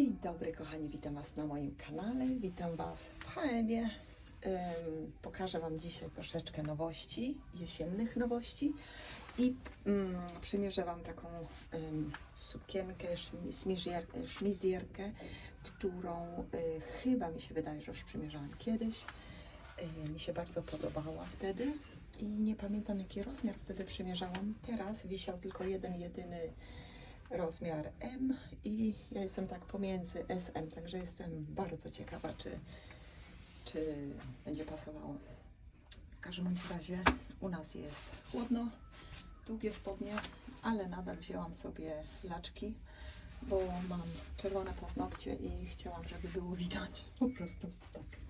Dzień dobry kochani, witam Was na moim kanale, witam Was w HM-ie. Ym, pokażę Wam dzisiaj troszeczkę nowości, jesiennych nowości i ym, przymierzę Wam taką ym, sukienkę, szmi- smizier- szmizjerkę, którą y, chyba mi się wydaje, że już przymierzałam kiedyś. Y, mi się bardzo podobała wtedy i nie pamiętam jaki rozmiar wtedy przymierzałam. Teraz wisiał tylko jeden, jedyny rozmiar M i ja jestem tak pomiędzy SM, także jestem bardzo ciekawa, czy, czy będzie pasowało. W każdym razie u nas jest chłodno, długie spodnie, ale nadal wzięłam sobie laczki, bo mam czerwone paznokcie i chciałam, żeby było widać po prostu tak.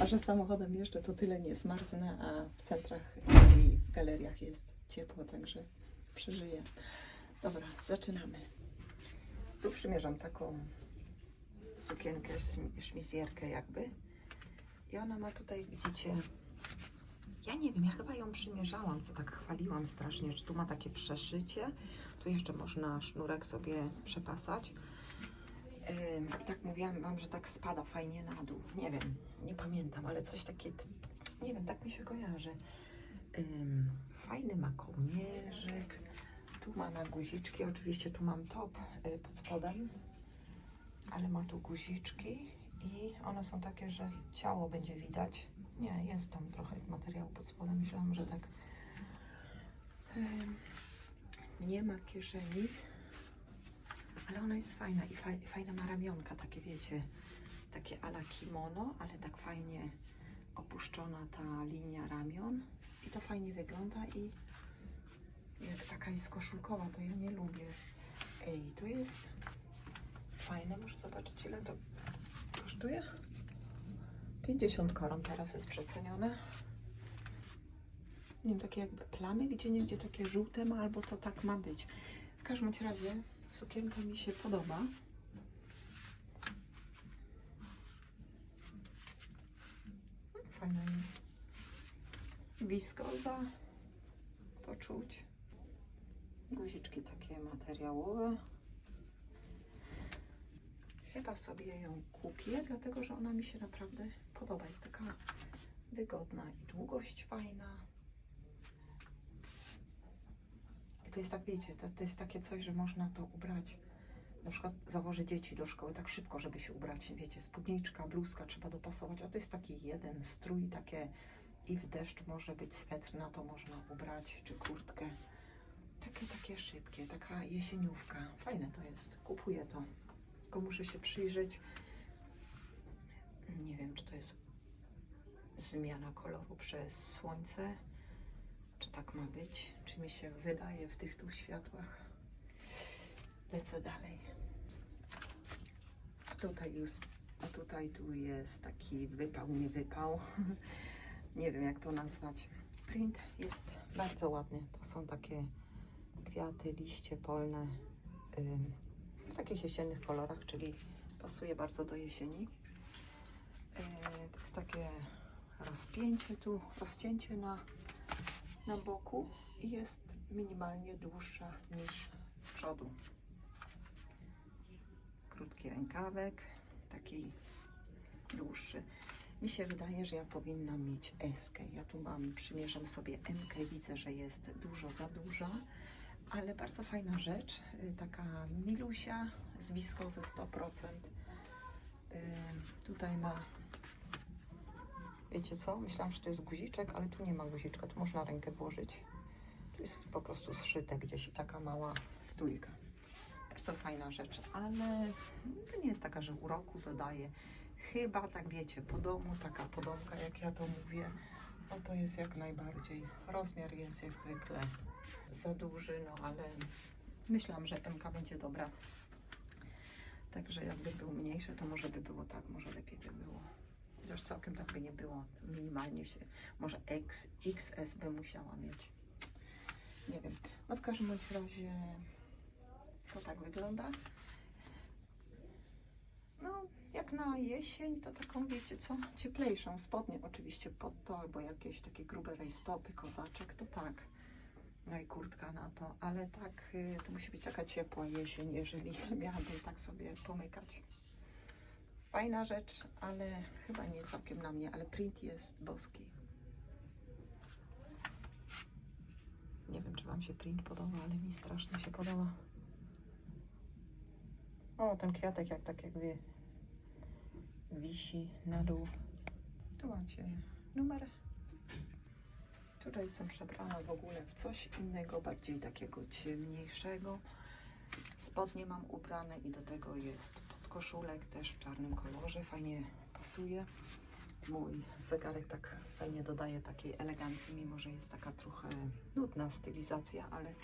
A że samochodem jeszcze to tyle nie zmarznę, a w centrach i w galeriach jest ciepło, także przeżyję. Dobra, zaczynamy. Tu przymierzam taką sukienkę, szm- szmizjerkę jakby. I ona ma tutaj, widzicie, ja nie wiem, ja chyba ją przymierzałam, co tak chwaliłam strasznie, że tu ma takie przeszycie. Tu jeszcze można sznurek sobie przepasać. I tak mówiłam Wam, że tak spada fajnie na dół. Nie wiem, nie pamiętam, ale coś takie, nie wiem, tak mi się kojarzy. Fajny ma kołnierzyk. Tu ma na guziczki, oczywiście tu mam top y, pod spodem, ale ma tu guziczki i one są takie, że ciało będzie widać. Nie, jest tam trochę materiału pod spodem, myślałam, że tak. Nie ma kieszeni, ale ona jest fajna i faj, fajna ma ramionka, takie wiecie, takie ala kimono, ale tak fajnie opuszczona ta linia ramion i to fajnie wygląda i jak taka jest koszulkowa, to ja nie lubię. Ej, to jest fajne, muszę zobaczyć ile to kosztuje. 50 koron teraz jest przecenione. Nie wiem, takie jakby plamy, gdzie nie gdzie takie żółte ma, albo to tak ma być. W każdym razie sukienka mi się podoba. Fajna jest. Wiskoza. To czuć. Guziczki takie materiałowe. Chyba sobie ją kupię, dlatego że ona mi się naprawdę podoba. Jest taka wygodna i długość fajna. I to jest tak, wiecie, to, to jest takie coś, że można to ubrać. Na przykład założę dzieci do szkoły tak szybko, żeby się ubrać, wiecie, spódniczka, bluzka trzeba dopasować, a to jest taki jeden strój, takie i w deszcz może być swetr, na to można ubrać, czy kurtkę. Takie, takie szybkie, taka jesieniówka. Fajne to jest. Kupuję to. Tylko muszę się przyjrzeć. Nie wiem, czy to jest zmiana koloru przez słońce. Czy tak ma być? Czy mi się wydaje w tych tu światłach? Lecę dalej. A tutaj już, a tutaj tu jest taki wypał, nie wypał. nie wiem jak to nazwać. Print jest bardzo ładny. To są takie kwiaty, liście polne w takich jesiennych kolorach, czyli pasuje bardzo do jesieni. Yy, to jest takie rozpięcie tu, rozcięcie na, na boku i jest minimalnie dłuższa niż z przodu. Krótki rękawek, taki dłuższy. Mi się wydaje, że ja powinnam mieć eskę. Ja tu mam, przymierzam sobie MK, widzę, że jest dużo za duża, ale bardzo fajna rzecz. y, Taka milusia z wiskozy 100%. Y, Tutaj ma, wiecie co? Myślałam, że to jest guziczek, ale tu nie ma guziczka. Tu można rękę włożyć. Tu jest po prostu zszyte gdzieś taka mała stójka. Bardzo fajna rzecz, ale to nie jest taka, że uroku dodaje. Chyba tak wiecie, po domu taka podomka, jak ja to mówię, no to jest jak najbardziej. Rozmiar jest jak zwykle za duży, no ale myślałam, że MK będzie dobra. Także jakby był mniejszy, to może by było tak, może lepiej by było. Chociaż całkiem tak by nie było. Minimalnie się, może X, XS by musiała mieć. Nie wiem. No w każdym bądź razie to tak wygląda. No, jak na jesień, to taką, wiecie co, cieplejszą spodnie oczywiście pod to, albo jakieś takie grube rajstopy, kozaczek, to tak. No i kurtka na to, ale tak, y, to musi być taka ciepła jesień, jeżeli miałabym tak sobie pomykać. Fajna rzecz, ale chyba nie całkiem na mnie, ale print jest boski. Nie wiem, czy Wam się print podoba, ale mi strasznie się podoba. O, ten kwiatek jak tak jakby wisi na dół. Tu macie numer. Tutaj jestem przebrana w ogóle w coś innego, bardziej takiego ciemniejszego. Spodnie mam ubrane i do tego jest podkoszulek też w czarnym kolorze. Fajnie pasuje. Mój zegarek tak fajnie dodaje takiej elegancji, mimo że jest taka trochę nudna stylizacja, ale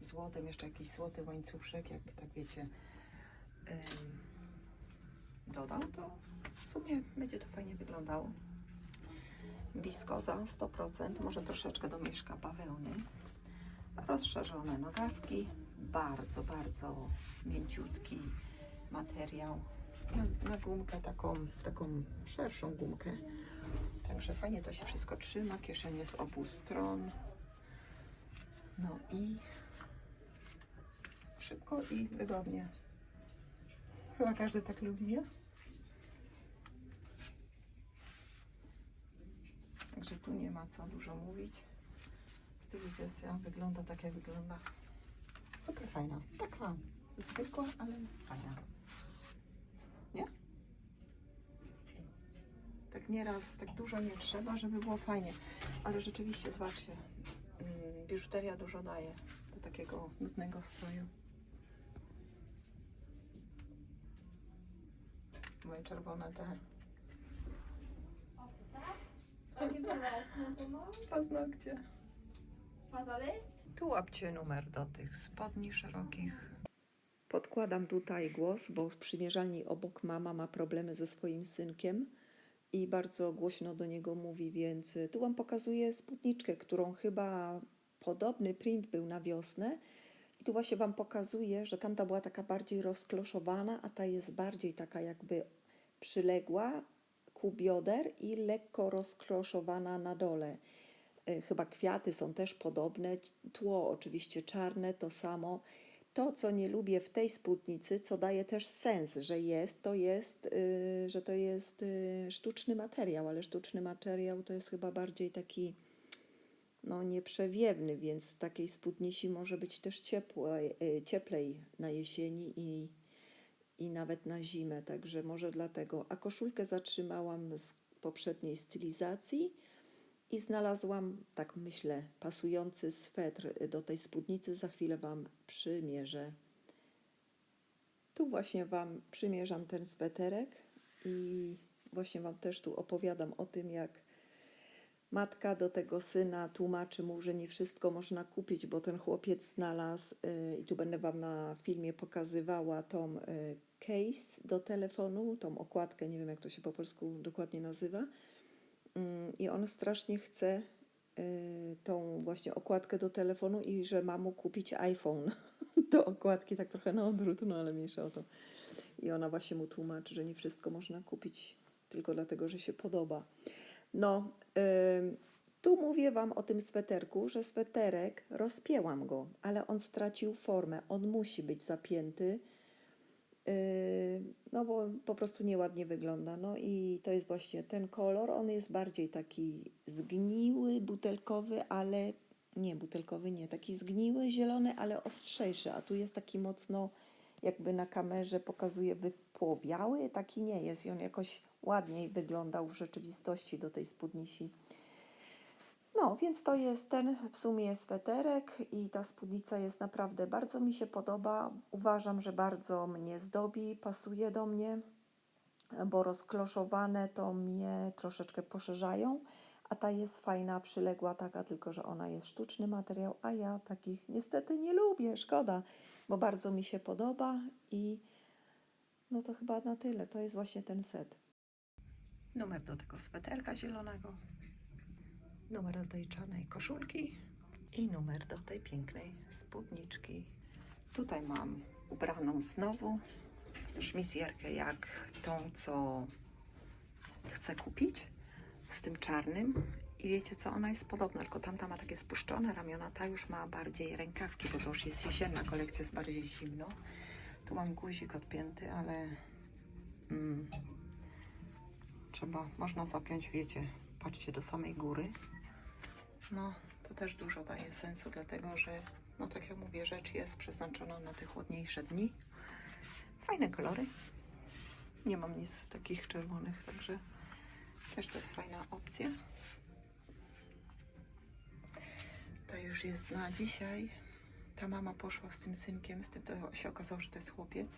złotem, jeszcze jakiś złoty łańcuszek, jakby tak wiecie, dodał, to w sumie będzie to fajnie wyglądało. Wiskoza 100%, może troszeczkę domieszka bawełny. Rozszerzone nogawki, bardzo, bardzo mięciutki materiał. Na, na gumkę taką, taką szerszą gumkę. Także fajnie to się wszystko trzyma, kieszenie z obu stron. No i szybko i wygodnie. Chyba każdy tak lubi, nie? Także tu nie ma co dużo mówić. Stylizacja wygląda tak, jak wygląda. Super fajna. Taka zwykła, ale fajna. Nie? Tak nieraz, tak dużo nie trzeba, żeby było fajnie. Ale rzeczywiście, zobaczcie, mm, biżuteria dużo daje do takiego nudnego stroju. Moje czerwone te paznokcie. Tu łapcie numer do tych spodni szerokich. Podkładam tutaj głos, bo w przymierzalni obok mama ma problemy ze swoim synkiem i bardzo głośno do niego mówi, więc tu Wam pokazuję spódniczkę, którą chyba podobny print był na wiosnę. I tu właśnie Wam pokazuję, że tamta była taka bardziej rozkloszowana, a ta jest bardziej taka jakby przyległa ku bioder i lekko rozkloszowana na dole. Y, Chyba kwiaty są też podobne, tło oczywiście czarne, to samo. To, co nie lubię w tej spódnicy, co daje też sens, że jest, to jest, y, że to jest y, sztuczny materiał, ale sztuczny materiał to jest chyba bardziej taki no, nieprzewiewny, więc w takiej spódnicy może być też ciepłej, y, cieplej na jesieni i, i nawet na zimę, także może dlatego. A koszulkę zatrzymałam z poprzedniej stylizacji i znalazłam, tak myślę, pasujący swetr do tej spódnicy. Za chwilę Wam przymierzę. Tu właśnie Wam przymierzam ten sweterek i właśnie Wam też tu opowiadam o tym, jak matka do tego syna tłumaczy mu, że nie wszystko można kupić, bo ten chłopiec znalazł y, i tu będę Wam na filmie pokazywała tą y, case do telefonu, tą okładkę, nie wiem jak to się po polsku dokładnie nazywa. Mm, I on strasznie chce y, tą właśnie okładkę do telefonu i że ma mu kupić iPhone do okładki, tak trochę na odwrót, no ale mniejsza o to. I ona właśnie mu tłumaczy, że nie wszystko można kupić tylko dlatego, że się podoba. No, tu mówię Wam o tym sweterku, że sweterek, rozpięłam go, ale on stracił formę. On musi być zapięty, yy, no bo po prostu nieładnie wygląda. No i to jest właśnie ten kolor. On jest bardziej taki zgniły, butelkowy, ale nie butelkowy, nie, taki zgniły, zielony, ale ostrzejszy. A tu jest taki mocno, jakby na kamerze pokazuje wypłowiały, taki nie jest. I on jakoś ładniej wyglądał w rzeczywistości do tej spódnicy. No, więc to jest ten w sumie sweterek i ta spódnica jest naprawdę bardzo mi się podoba. Uważam, że bardzo mnie zdobi, pasuje do mnie, bo rozkloszowane to mnie troszeczkę poszerzają, a ta jest fajna, przyległa taka, tylko że ona jest sztuczny materiał, a ja takich niestety nie lubię, szkoda, bo bardzo mi się podoba i no to chyba na tyle. To jest właśnie ten set. Numer do tego sweterka zielonego numer do tej czarnej koszulki i numer do tej pięknej spódniczki. Tutaj mam ubraną znowu szmisjerkę jak tą, co chcę kupić z tym czarnym I wiecie co, ona jest podobna, tylko tamta ma takie spuszczone ramiona, ta już ma bardziej rękawki, bo to już jest jesienna kolekcja, jest bardziej zimno. Tu mam guzik odpięty, ale mm, trzeba, można zapiąć, wiecie, patrzcie, do samej góry. No, to też dużo daje sensu, dlatego że, no tak jak mówię, rzecz jest przeznaczona na te chłodniejsze dni. Fajne kolory. Nie mam nic takich czerwonych, także też to jest fajna opcja. To już jest na dzisiaj. Ta mama poszła z tym synkiem, z tym to się okazało, że to jest chłopiec.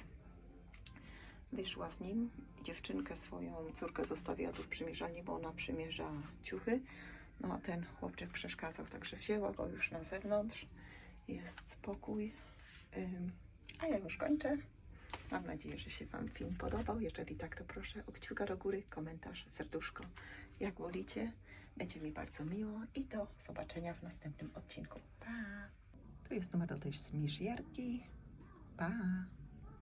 Wyszła z nim. Dziewczynkę swoją córkę zostawiła tu w przymierzalni, bo ona przymierza ciuchy. No a ten chłopczyk przeszkadzał, także wzięła go już na zewnątrz. Jest spokój. A ja już kończę. Mam nadzieję, że się Wam film podobał. Jeżeli tak, to proszę o kciuka do góry, komentarz, serduszko. Jak wolicie, będzie mi bardzo miło i do zobaczenia w następnym odcinku. Pa! Tu jest numer do tej zmierzierki. Pa!